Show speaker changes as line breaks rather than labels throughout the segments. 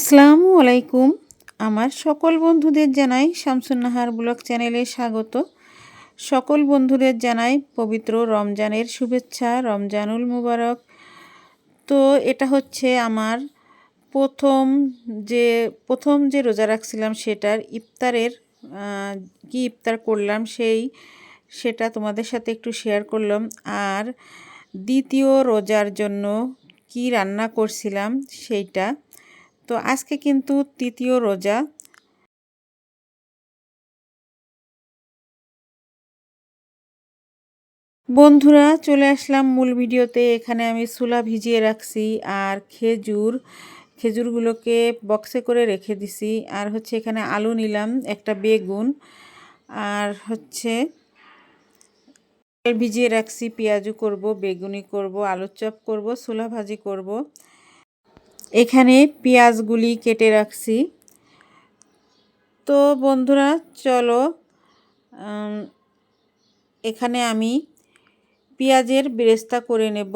আসসালামু আলাইকুম। আমার সকল বন্ধুদের জানাই শামসুন্নাহার ব্লগ চ্যানেলে স্বাগত। সকল বন্ধুদের জানাই পবিত্র রমজানের শুভেচ্ছা, রমজানুল মুবারক। তো এটা হচ্ছে আমার প্রথম যে প্রথম যে রোজা রাখছিলাম সেটার ইফতারের কি ইফতার করলাম সেই, সেটা তোমাদের সাথে একটু শেয়ার করলাম। আর দ্বিতীয় রোজার জন্য কি রান্না করছিলাম সেইটা তো আজকে কিন্তু তৃতীয় রোজা। বন্ধুরা, চলে আসলাম মূল ভিডিওতে। এখানে আমি সুলা ভিজিয়ে রাখছি আর খেজুর। খেজুরগুলোকে বক্সে করে রেখে দিছি। আর হচ্ছে এখানে আলু নিলাম, একটা বেগুন। আর হচ্ছে ভিজিয়ে রাখছি পেঁয়াজু করব বেগুনি করব, আলুর চপ করব, সুলা ভাজি করব। এখানে পেঁয়াজগুলি কেটে রাখছি। তো বন্ধুরা, চলো এখানে আমি পেঁয়াজের বেরেস্তা করে নেব।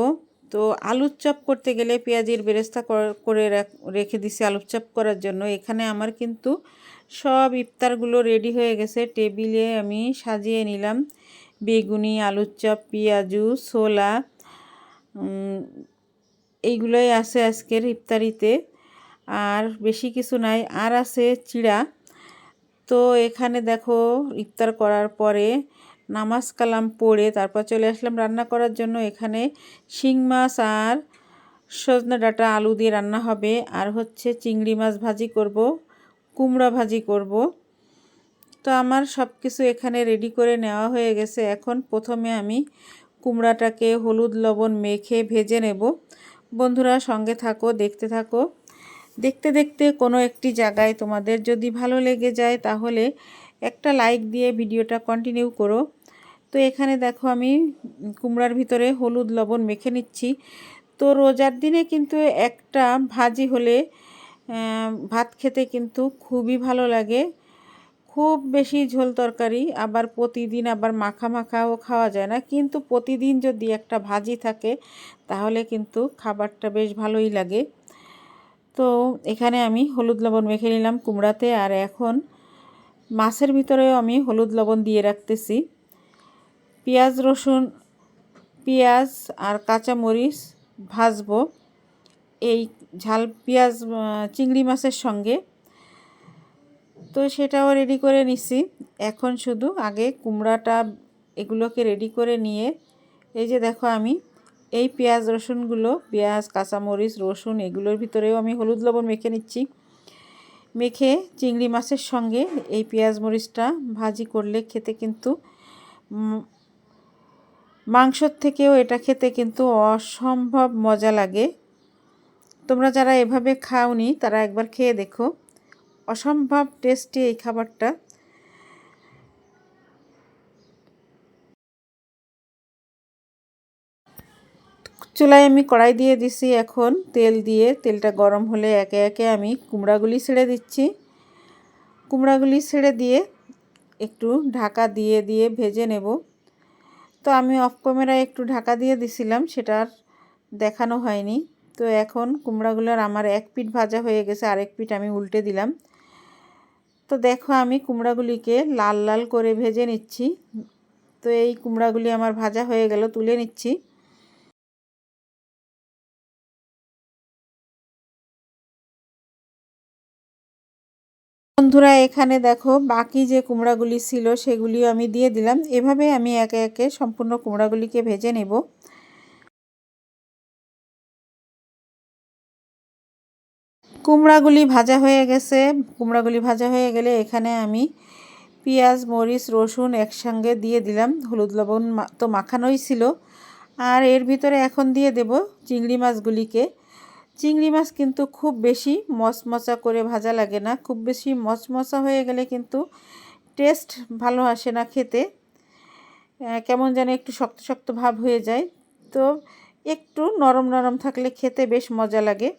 তো আলুর চপ করতে গেলে পেঁয়াজের বেরেস্তা করে রেখে দিছি আলুর চপ করার জন্য। এখানে আমার কিন্তু সব ইফতারগুলো রেডি হয়ে গেছে। টেবিলে আমি সাজিয়ে নিলাম। বেগুনি, আলুর চপ, পেঁয়াজু, ছোলা এইগুলোই আছে আজকের ইফতারিতে। আর বেশি কিছু নাই। আর আছে চিড়া। তো এখানে দেখো ইফতার করার পরে নামাজ কালাম পড়ে তারপর চলে আসলাম রান্না করার জন্য। এখানে শিং মাছ আর সজনা ডাটা আলু দিয়ে রান্না হবে। আর হচ্ছে চিংড়ি মাছ ভাজি করব, কুমড়া ভাজি করব। তো আমার সব কিছু এখানে রেডি করে নেওয়া হয়ে গেছে। এখন প্রথমে আমি কুমড়াটাকে হলুদ লবণ মেখে ভেজে নেব। বন্ধুরা সঙ্গে থাকো, দেখতে থাকো। দেখতে দেখতে কোনো একটি জায়গায় তোমাদের যদি ভালো লেগে যায় তাহলে একটা লাইক দিয়ে ভিডিওটা কন্টিনিউ করো। তো এখানে দেখো আমি কুমড়ার ভিতরে হলুদ লবণ মেখে নিচ্ছি। তো রোজার দিনে কিন্তু একটা ভাজি হলে ভাত খেতে কিন্তু খুবই ভালো লাগে। খুব বেশি ঝোল তরকারি, আবার প্রতিদিন আবার মাখা মাখাও খাওয়া যায় না। কিন্তু প্রতিদিন যদি একটা ভাজি থাকে, তাহলে কিন্তু খাবারটা বেশ ভালোই লাগে। তো এখানে আমি হলুদ লবণ মেখে নিলাম কুমড়াতে, আর এখন মাছের ভিতরেও আমি হলুদ লবণ দিয়ে রাখতেছি। পেঁয়াজ, রসুন, পেঁয়াজ আর কাঁচা মরিচ ভাজবো। এই ঝাল পেঁয়াজ, চিংড়ি মাছের সঙ্গে তো সেটাও রেডি করে নিছি। এখন শুধু আগে কুমড়াটা এগুলোকে রেডি করে নিয়ে, এই যে দেখো আমি, এই পেঁয়াজ রসুনগুলো, পেঁয়াজ, কাঁচামরিচ, রসুন এগুলোর ভিতরেও আমি হলুদ লবণ মেখে নিচ্ছি। মেখে চিংড়ি মাছের সঙ্গে এই পেঁয়াজ মরিচটা ভাজি করলে খেতে কিন্তু মাংসর থেকেও এটা খেতে কিন্তু অসম্ভব মজা লাগে। তোমরা যারা এভাবে খাওনি তারা একবার খেয়ে দেখো। অসম্ভব টেস্টি এই খাবারটা। চুলায় আমি কড়াই দিয়ে দিছি এখন তেল দিয়ে। তেলটা গরম হলে একে একে আমি কুমড়াগুলি ছেড়ে দিচ্ছি। কুমড়াগুলি ছেড়ে দিয়ে একটু ঢাকা দিয়ে দিয়ে ভেজে নেব। তো আমি অফ ক্যামেরায় একটু ঢাকা দিয়ে দিছিলাম সেটার দেখানো হয়নি। তো এখন কুমড়াগুলোর আমার এক পিঠ ভাজা হয়ে গেছে, আরেক পিঠ আমি উল্টে দিলাম। তো দেখো আমি কুমড়াগুলিকে লাল লাল করে ভেজে নিচ্ছি। তো এই কুমড়াগুলি আমার ভাজা হয়ে গেল, তুলে নিচ্ছি। বন্ধুরা, এখানে দেখো বাকি যে কুমড়াগুলি ছিল সেগুলিও আমি দিয়ে দিলাম। এভাবে আমি একে একে সম্পূর্ণ কুমড়াগুলিকে ভেজে নেব। কুমড়াগুলি ভাজা হয়ে গেছে। কুমড়াগুলি ভাজা হয়ে গেলে এখানে আমি পেঁয়াজ, মরিচ, রসুন একসঙ্গে দিয়ে দিলাম। হলুদ লবণ তো মাখানোই ছিল। আর এর ভিতরে এখন দিয়ে দেব চিংড়ি মাছগুলিকে। চিংড়ি মাছ কিন্তু খুব বেশি মচমচা করে ভাজা লাগে না। খুব বেশি মচমচা হয়ে গেলে কিন্তু টেস্ট ভালো আসে না খেতে। কেমন যেন একটু শক্ত শক্ত ভাব হয়ে যায়। তো একটু নরম নরম থাকলে খেতে বেশ মজা লাগে।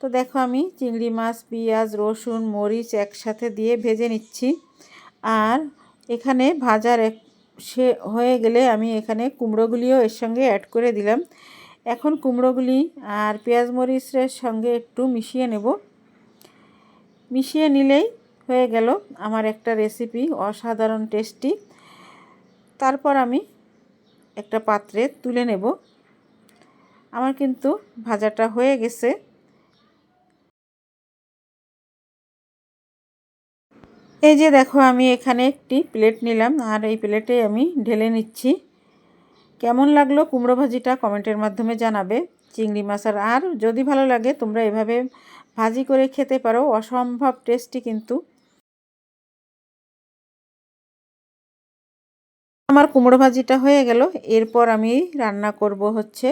তো দেখো আমি চিংড়ি মাছ, পেঁয়াজ, রসুন, মরিচ একসাথে দিয়ে ভেজে নিচ্ছি। আর এখানে ভাজার এক সে হয়ে গেলে আমি এখানে কুমড়োগুলিও এর সঙ্গে অ্যাড করে দিলাম। এখন কুমড়োগুলি আর পেঁয়াজ, মরিচের সঙ্গে একটু মিশিয়ে নেব। মিশিয়ে নিলেই হয়ে গেল আমার একটা রেসিপি অসাধারণ টেস্টি তারপর আমি একটা পাত্রে তুলে নেব। আমার কিন্তু ভাজাটা হয়ে গেছে। এই যে দেখো, আমি এখানে একটি প্লেট নিলাম, আর এই প্লেটে আমি ঢেলে নিচ্ছি। কেমন লাগল কুমড়ো ভাজিটা কমেন্টের মাধ্যমে জানাবে। চিংড়ি মাছের আর, যদি ভালো লাগে তোমরা এভাবে ভাজি করে খেতে পারো, অসম্ভব টেস্টি কিন্তু। আমার কুমড়ো ভাজিটা হয়ে গেল, এরপর আমি রান্না করব হচ্ছে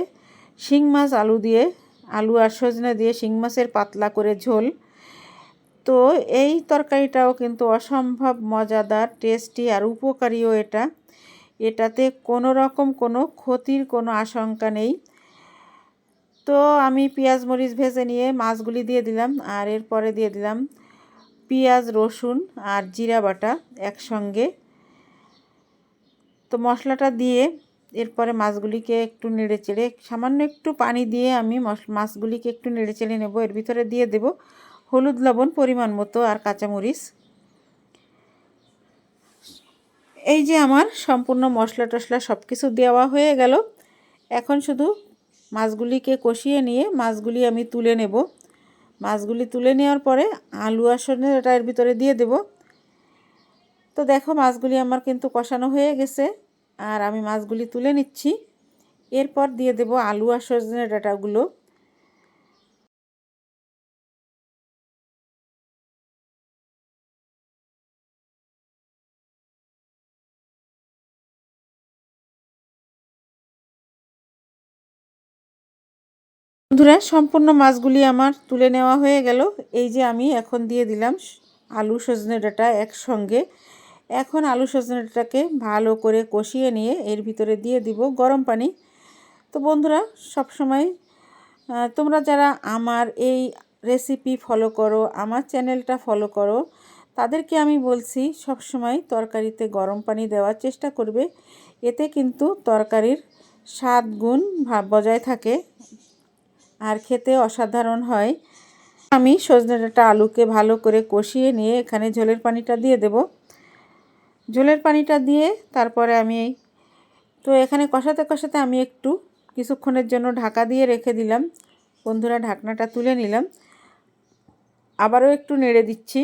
শিং মাছ, আলু দিয়ে, আলু আর সজনে দিয়ে শিং মাছের পাতলা করে ঝোল। তো এই তরকারিটাও কিন্তু অসম্ভব মজাদার, টেস্টি আর উপকারীও এটা। এটাতে কোনো রকম কোনো ক্ষতির কোনো আশঙ্কা নেই। তো আমি পেঁয়াজ, মরিচ ভেজে নিয়ে মাছগুলি দিয়ে দিলাম আর এরপরে দিয়ে দিলাম পেঁয়াজ, রসুন আর জিরা বাটা একসঙ্গে। তো মশলাটা দিয়ে এরপরে মাছগুলিকে একটু নেড়ে চেড়ে সামান্য একটু পানি দিয়ে আমি মাছগুলিকে একটু নেড়ে চেড়ে নেব। এর ভিতরে দিয়ে দেব হলুদ লবণ পরিমাণ মতো আর কাঁচামরিচ। এই যে আমার সম্পূর্ণ মশলা টশলা সব কিছু দেওয়া হয়ে গেল। এখন শুধু মাছগুলিকে কষিয়ে নিয়ে মাছগুলি আমি তুলে নেব। মাছগুলি তুলে নেওয়ার পরে আলু আসনে এটা এর ভিতরে দিয়ে দেব। তো দেখো মাছগুলি আমার কিন্তু কষানো হয়ে গেছে আর আমি মাছগুলি তুলে নিচ্ছি। এরপর দিয়ে দেব আলু সজনে ডাটাগুলো। বন্ধুরা, সম্পূর্ণ মাছগুলি আমার তুলে নেওয়া হয়ে গেল। এই যে আমি এখন দিয়ে দিলাম আলু সজনে ডাটা একসঙ্গে। এখন আলু সজনে ডাটাকে ভালো করে কষিয়ে নিয়ে এর ভিতরে দিয়ে দিব গরম পানি। তো বন্ধুরা সব সময় তোমরা যারা আমার এই রেসিপি ফলো করো, আমার চ্যানেলটা ফলো করো, তাদেরকে আমি বলছি সব সময় তরকারিতে গরম পানি দেওয়ার চেষ্টা করবে। এতে কিন্তু তরকারির স্বাদ, গুণ বজায় থাকে। আর খেতে অসাধারণ হয়। আমি সজনে ডাঁটা আলুকে ভালো করে কষিয়ে নিয়ে এখানে ঝোলের পানিটা দিয়ে দেব। ঝোলের পানিটা দিয়ে তারপরে আমি তো এখানে কষাতে কষাতে আমি একটু কিছুক্ষণের জন্য ঢাকা দিয়ে রেখে দিলাম। বন্ধুরা, ঢাকনাটা তুলে নিলাম। আবারও একটু নেড়ে দিচ্ছি।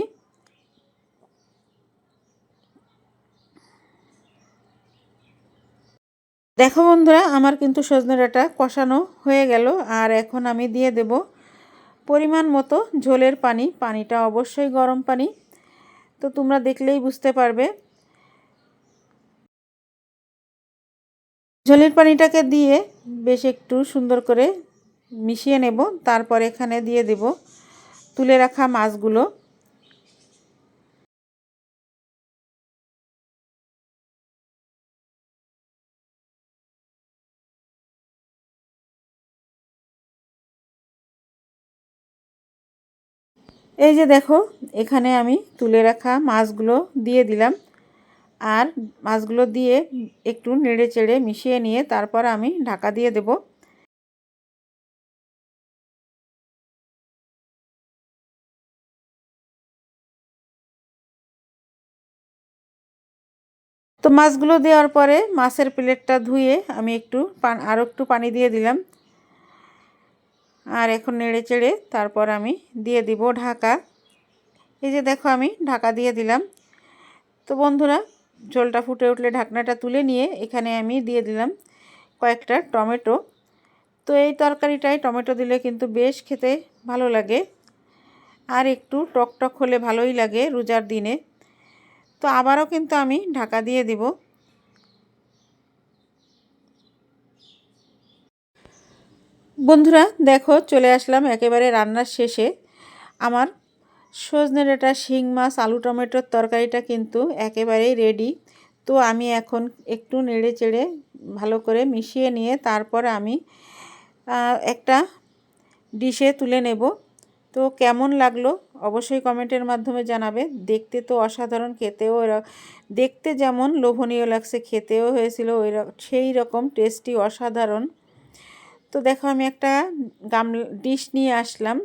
দেখো বন্ধুরা, আমার কিন্তু সজনে ডাঁটা কষানো হয়ে গেল, আর এখন আমি দিয়ে দেব পরিমাণ মতো ঝোলের পানি। পানিটা অবশ্যই গরম পানি, তো তোমরা দেখলেই বুঝতে পারবে। ঝোলের পানিটাকে দিয়ে বেশ একটু সুন্দর করে মিশিয়ে নেব, তারপর এখানে দিয়ে দেব তুলে রাখা মাছগুলো। এই যে দেখো, এখানে আমি তুলে রাখা মাছগুলো দিয়ে দিলাম। আর মাছগুলো দিয়ে একটু নেড়ে চেড়ে মিশিয়ে নিয়ে তারপর আমি ঢাকা দিয়ে দেব। তো মাছগুলো দেওয়ার পরে মাছের প্লেটটা ধুয়ে আমি একটু পান আরও একটু পানি দিয়ে দিলাম। আর এখন নেড়ে চেড়ে তারপর আমি দিয়ে দিব ঢাকা। এই যে দেখো আমি ঢাকা দিয়ে দিলাম। তো বন্ধুরা, ঝোলটা ফুটে উঠলে ঢাকনাটা তুলে নিয়ে এখানে আমি দিয়ে দিলাম কয়েকটা টমেটো। তো এই তরকারিটায় টমেটো দিলে কিন্তু বেশ খেতে ভালো লাগে আর একটু টক টক হলে ভালোই লাগে রোজার দিনে। তো আবারও কিন্তু আমি ঢাকা দিয়ে দিব। বন্ধুরা, দেখো, চলে আসলাম একেবারে রান্নার শেষে। আমার সজনে ডাঁটা, শিং মাছ, আলু টমেটোর তরকারিটা কিন্তু একেবারেই রেডি তো আমি এখন একটু নেড়ে চেড়ে ভালো করে মিশিয়ে নিয়ে তারপর আমি একটা ডিশে তুলে নেব। তো কেমন লাগল অবশ্যই কমেন্টের মাধ্যমে জানাবে। দেখতে তো অসাধারণ, খেতেও দেখতে যেমন লোভনীয় লাগছে, খেতেও হয়েছিল ওই সেই রকম টেস্টি, অসাধারণ। তো দেখো আমি একটা গাম, ডিশ নিয়ে আসলাম।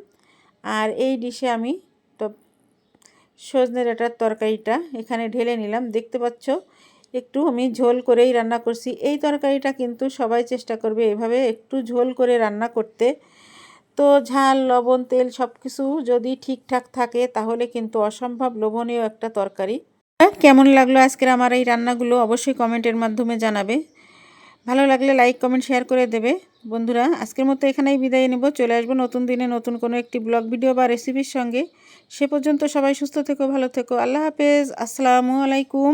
আর এই ডিশে আমি তো সজনে ডাঁটার তরকারিটা এখানে ঢেলে নিলাম। দেখতে পাচ্ছ, একটু আমি ঝোল করেই রান্না করছি। এই তরকারিটা কিন্তু সবাই চেষ্টা করবে এভাবে একটু ঝোল করে রান্না করতে। তো ঝাল, লবণ, তেল সব কিছু যদি ঠিকঠাক থাকে তাহলে কিন্তু অসম্ভব লোভনীয় একটা তরকারি। কেমন লাগল আজকের আমার এই রান্নাগুলো অবশ্যই কমেন্টের মাধ্যমে জানাবে। ভালো লাগলে লাইক কমেন্ট শেয়ার করে দেবে। বন্ধুরা, আজকের মতো এখানেই বিদায় নেব। চলে আসব নতুন দিনে নতুন কোনো একটি ব্লগ ভিডিও বা রেসিপির সঙ্গে। সে পর্যন্ত সবাই সুস্থ থেকো, ভালো থেকো। আল্লাহ হাফেজ। আসসালামু আলাইকুম।